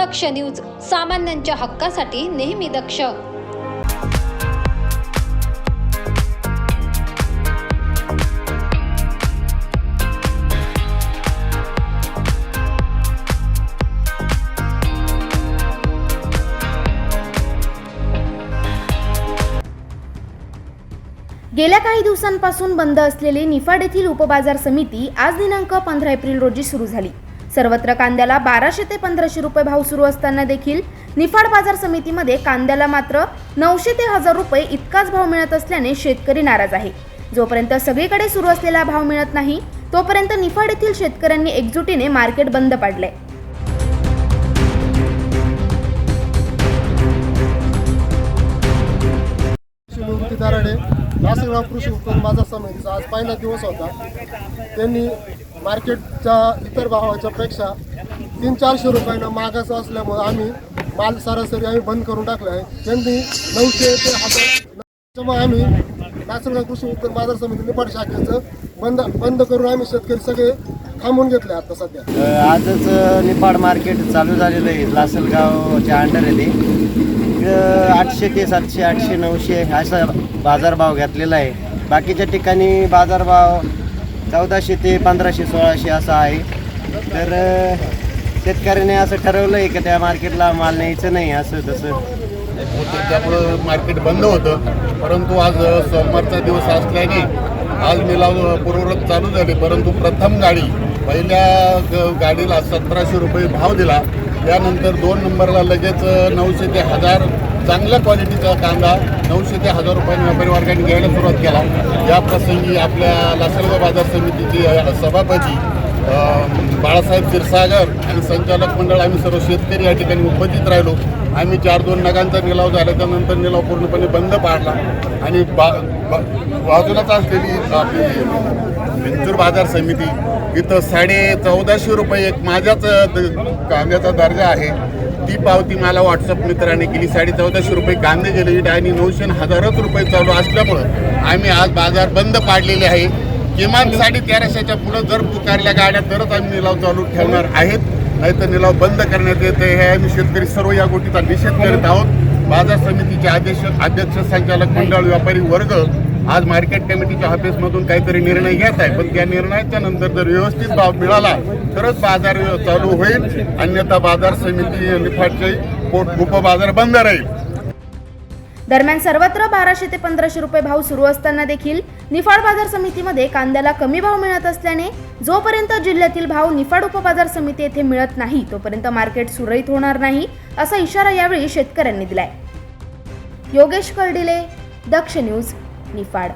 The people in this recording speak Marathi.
दक्ष न्यूज सामान्यांच्या हक्कासाठी नेहमी दक्ष. गेल्या काही दिवसांपासून बंद असलेली निफाड येथील उपबाजार समिती आज दिनांक पंधरा एप्रिल रोजी सुरू झाली. सर्वत्र कांद्याला बाराशे ते पंधराशे रुपये भाव सुरू असताना देखील निफाड बाजार समितीमध्ये कांद्याला मात्र नऊशे ते हजार रुपये इतकाच भाव मिळत असल्याने शेतकरी नाराज आहे. जोपर्यंत सगळीकडे सुरू असलेला भाव मिळत नाही तोपर्यंत निफाड येथील शेतकऱ्यांनी एकजुटीने मार्केट बंद पाडले शिवमूर्ती कृषी उत्पन्न बाजार समितीचा आज पहिला दिवस होता. त्यांनी मार्केटच्या इतर भावाच्या पेक्षा तीन चारशे रुपयानं मागाचं असल्यामुळे आम्ही माल सरासरी आम्ही बंद करून टाकला आहे. त्यांनी नऊशे ते हजार आम्ही नाशिकगाव कृषी उत्पन्न बाजार समिती निपाट शाखेचं बंद बंद करून आम्ही शेतकरी सगळे थांबून घेतले आता सध्या. आजच निपाड मार्केट चालू झालेलं आहे. लासलगावच्या अंडर येते इकडं आठशे ते सातशे आठशे नऊशे असा बाजारभाव घेतलेला आहे. बाकीच्या ठिकाणी बाजारभाव चौदाशे ते पंधराशे सोळाशे असं आहे. तर शेतकऱ्याने असं ठरवलं आहे की त्या मार्केटला माल न्यायचं नाही असं तसं. त्यामुळं मार्केट बंद होतं. परंतु आज सोमवारचा दिवस असल्याने आज निलाव पूर्वरत चालू झाले. परंतु प्रथम गाडी पहिल्या ग- गाडीला सतराशे रुपये भाव दिला. त्यानंतर दोन नंबरला लगेच नऊशे ते हजार चांगल्या क्वालिटीचा कांदा नऊशे ते हजार रुपयांनी व्यापारी वर्गाने घ्यायला सुरुवात केला. या प्रसंगी आपल्या लासलगाव बाजार समितीचे सभापती बाळासाहेब क्षीरसागर आणि संचालक मंडळ आम्ही सर्व शेतकरी या ठिकाणी उपस्थित राहिलो. आम्ही चार दोन नगांचा निलाव झाला त्यानंतर निलाव पूर्णपणे बंद पाडला आणि बा बाजूलाच असलेली आपली विंचूर बाजार समिती इथं साडे चौदाशे रुपये एक माझ्याच कांद्याचा दर्जा आहे. ती पावती मला व्हॉट्सअप मित्राने केली. साडे चौदाशे रुपये कांदे गेले आणि नऊशे हजारच रुपये चालू असल्यामुळं आम्ही आज बाजार बंद पाडलेले आहे. किमान साडे तेराशेच्या पुढं जर पुकारल्या गाड्या तरच आम्ही निलाव चालू ठेवणार आहेत. नाहीतर निलाव बंद करण्यात येते. हे आम्ही शेतकरी सर्व या गोष्टीचा निषेध करत आहोत. बाजार समितीचे अध्यक्ष अध्यक्ष संचालक मंडळ व्यापारी वर्ग आज मार्केट कमिटीच्या ऑफिसमधून काहीतरी निर्णय घेत आहे. पण त्या निर्णयाच्या नंतर जर व्यवस्थित भाव मिळाला तरच बाजार चालू होईल. अन्यथा बाजार समिती निफाटचे पोट उपबाजार बंद राहील. दरम्यान सर्वत्र बाराशे ते पंधराशे रुपये भाव सुरू असताना देखील निफाड बाजार समितीमध्ये कांद्याला कमी भाव मिळत असल्याने जोपर्यंत जिल्ह्यातील भाव निफाड उपबाजार समिती येथे मिळत नाही तोपर्यंत मार्केट सुरळीत होणार नाही असा इशारा यावेळी शेतकऱ्यांनी दिलाय. योगेश कर्डिले दक्ष न्यूज निफाड